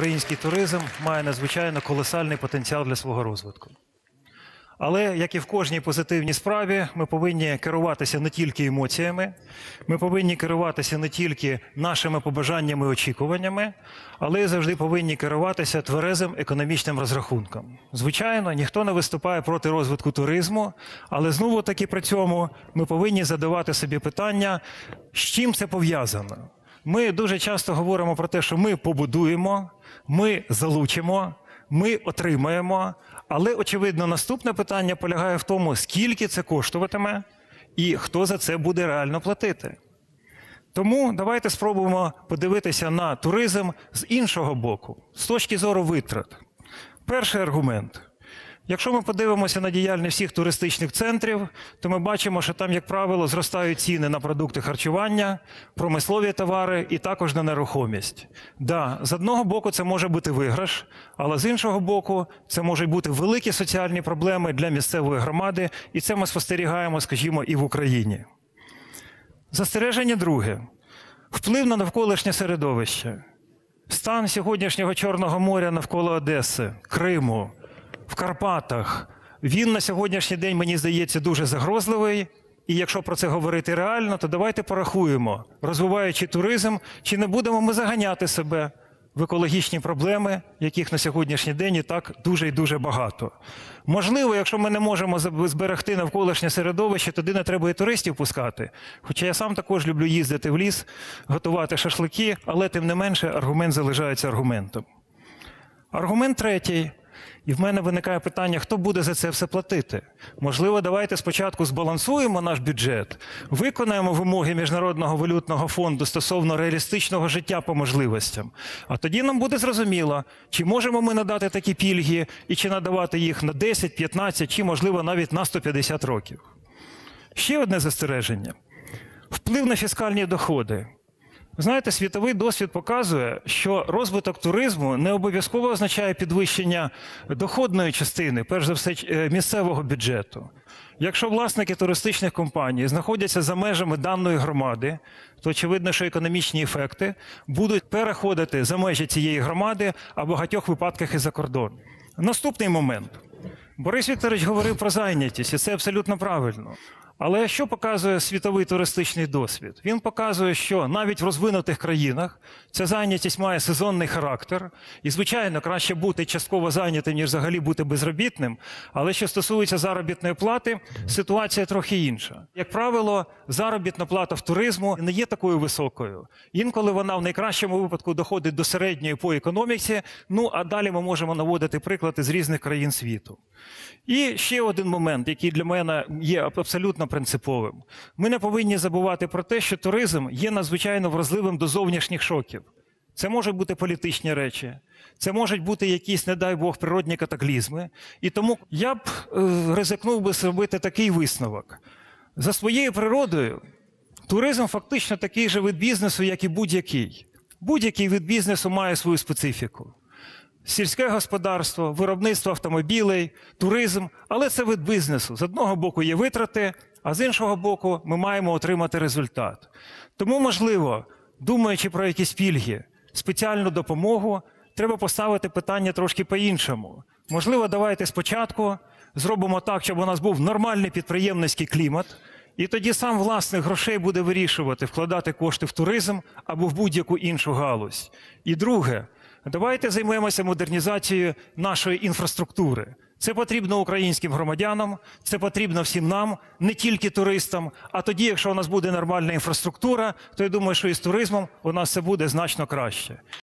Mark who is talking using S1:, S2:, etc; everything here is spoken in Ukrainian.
S1: український туризм має надзвичайно колосальний потенціал для свого розвитку. Але, як і в кожній позитивній справі, ми повинні керуватися не тільки емоціями, ми повинні керуватися не тільки нашими побажаннями і очікуваннями, але й завжди повинні керуватися тверезим економічним розрахунком. Звичайно, ніхто не виступає проти розвитку туризму, але знову таки при цьому ми повинні задавати собі питання, з чим це пов'язано. Ми дуже часто говоримо про те, що ми побудуємо, ми залучимо, ми отримаємо. Але очевидно, наступне питання полягає в тому, скільки це коштуватиме і хто за це буде реально платити. Тому давайте спробуємо подивитися на туризм з іншого боку, з точки зору витрат. Перший аргумент. Якщо ми подивимося на діяльність всіх туристичних центрів, то ми бачимо, що там, як правило, зростають ціни на продукти харчування, промислові товари і також на нерухомість. Да, з одного боку, це може бути виграш, але з іншого боку, це можуть бути великі соціальні проблеми для місцевої громади, і це ми спостерігаємо, скажімо, і в Україні. Застереження друге: вплив на навколишнє середовище. Стан сьогоднішнього Чорного моря навколо Одеси, Криму, в Карпатах. Він на сьогоднішній день, мені здається, дуже загрозливий. І якщо про це говорити реально, то давайте порахуємо, розвиваючи туризм, чи не будемо ми заганяти себе в екологічні проблеми, яких на сьогоднішній день і так дуже і дуже багато. Можливо, якщо ми не можемо зберегти навколишнє середовище, тоді не треба і туристів пускати. Хоча я сам також люблю їздити в ліс, готувати шашлики, але тим не менше аргумент залишається аргументом. Аргумент третій. І в мене виникає питання, хто буде за це все платити? Можливо, давайте спочатку збалансуємо наш бюджет, виконаємо вимоги Міжнародного валютного фонду стосовно реалістичного життя по можливостям. А тоді нам буде зрозуміло, чи можемо ми надати такі пільги і чи надавати їх на 10, 15, чи можливо навіть на 150 років. Ще одне застереження: вплив на фіскальні доходи. Знаєте, світовий досвід показує, що розвиток туризму не обов'язково означає підвищення доходної частини, перш за все, е, місцевого бюджету. Якщо власники туристичних компаній знаходяться за межами даної громади, то очевидно, що економічні ефекти будуть переходити за межі цієї громади, а в багатьох випадках і за кордон. Наступний момент. Борис Вікторович говорив про зайнятість, і це абсолютно правильно. Але що показує світовий туристичний досвід? Він показує, що навіть в розвинутих країнах ця зайнятість має сезонний характер, і, звичайно, краще бути частково зайнятим, ніж взагалі бути безробітним. Але що стосується заробітної плати, ситуація трохи інша. Як правило, заробітна плата в туризму не є такою високою. Інколи вона в найкращому випадку доходить до середньої по економіці. Ну а далі ми можемо наводити приклади з різних країн світу. І ще один момент, який для мене є абсолютно принциповим. Ми не повинні забувати про те, що туризм є надзвичайно вразливим до зовнішніх шоків. Це можуть бути політичні речі, це можуть бути якісь, не дай Бог, природні катаклізми. І тому я б е, ризикнув би зробити такий висновок. За своєю природою, туризм фактично такий же вид бізнесу, як і будь-який. Будь-який вид бізнесу має свою специфіку сільське господарство, виробництво автомобілей, туризм, але це вид бізнесу. З одного боку є витрати, а з іншого боку, ми маємо отримати результат. Тому, можливо, думаючи про якісь пільги, спеціальну допомогу, треба поставити питання трошки по-іншому. Можливо, давайте спочатку зробимо так, щоб у нас був нормальний підприємницький клімат. І тоді сам власник грошей буде вирішувати, вкладати кошти в туризм або в будь-яку іншу галузь. І друге, давайте займемося модернізацією нашої інфраструктури. Це потрібно українським громадянам, це потрібно всім нам, не тільки туристам. А тоді, якщо у нас буде нормальна інфраструктура, то я думаю, що і з туризмом у нас все буде значно краще.